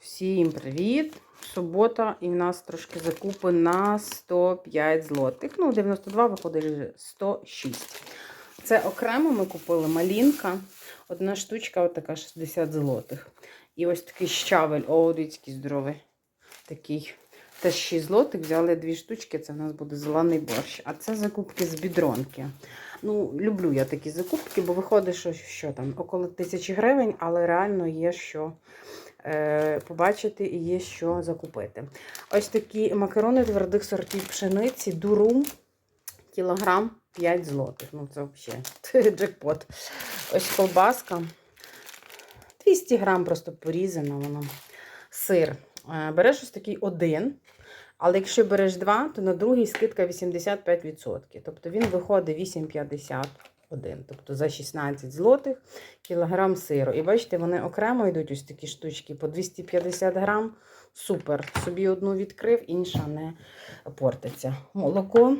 Всім привіт! Субота, і в нас трошки закупи на 105 злотих. Ну, 92 виходить вже 106. Це окремо ми купили малінка. Одна штучка, от така 60 злотих. І ось такий щавель, о, дивіться, здоровий. Такий. Теж 6 злотих, взяли дві штучки, це в нас буде зелений борщ. А це закупки з бідронки. Ну, люблю я такі закупки, бо виходить, що, що там, около тисячі гривень, але реально є що побачити і є що закупити. Ось такі макарони твердих сортів пшениці, дурум, кілограм 5 злотих. Ну, це взагалі джекпот. Ось колбаска. 200 грам просто порізана воно. Сир. Е, Береш ось такий один. Але якщо береш два, то на другий скидка 85%. Тобто він виходить 8,51. Тобто за 16 злотих кілограм сиру. І бачите, вони окремо йдуть ось такі штучки по 250 грам. Супер. Собі одну відкрив, інша не портиться. Молоко.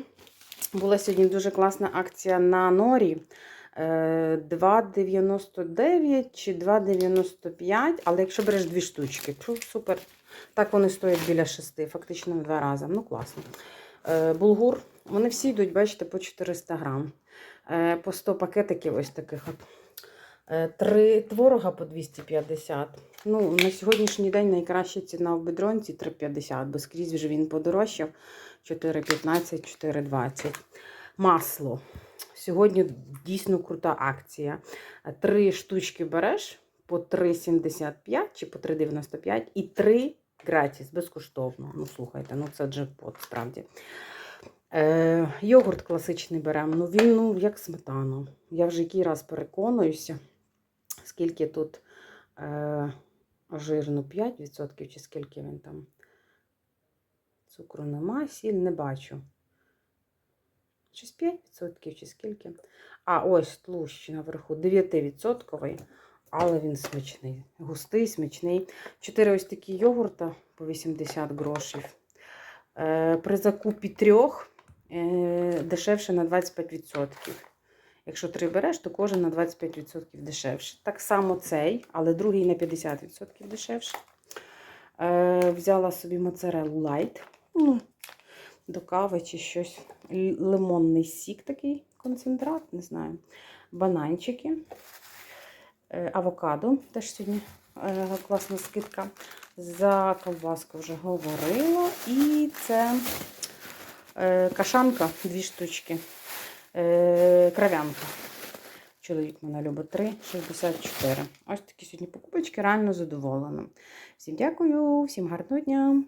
Була сьогодні дуже класна акція на норі. Е, 2,99 чи 2,95, але якщо береш дві штучки, то супер. Так вони стоять біля 6, фактично в два рази. Ну, класно. Е, Булгур, вони всі йдуть, бачите, по 400 грам. Е, По 100 пакетиків ось таких. Е, Три творога по 250. Ну, на сьогоднішній день найкраща ціна в бедронці 3,50, бо скрізь вже він подорожчав 4,15, 4,20. Масло. Сьогодні дійсно крута акція. Три штучки береш по 3,75 чи по 3,95 і три гратіс, безкоштовно. Ну, слухайте, ну це джекпот, справді. Е, йогурт класичний беремо. Ну, він ну, як сметана. Я вже який раз переконуюся, скільки тут е, жирно 5% чи скільки він там. Цукру нема, сіль не бачу. Щось 5% чи скільки. А ось тлущ наверху 9%, але він смачний. Густий, смачний. Чотири ось такі йогурта по 80 грошей. Е, при закупі трьох дешевше на 25%. Якщо три береш, то кожен на 25% дешевше. Так само цей, але другий на 50% дешевше. Е, взяла собі моцарелу лайт. Ну, до кави чи щось. Лимонний сік такий концентрат, не знаю. Бананчики. Е, Авокадо. Теж сьогодні е, класна скидка. За ковбаску вже говорила. І це е, кашанка, дві штучки. кров'янка. крав'янка. Чоловік мене любить 3,64. Ось такі сьогодні покупочки, реально задоволена. Всім дякую, всім гарного дня!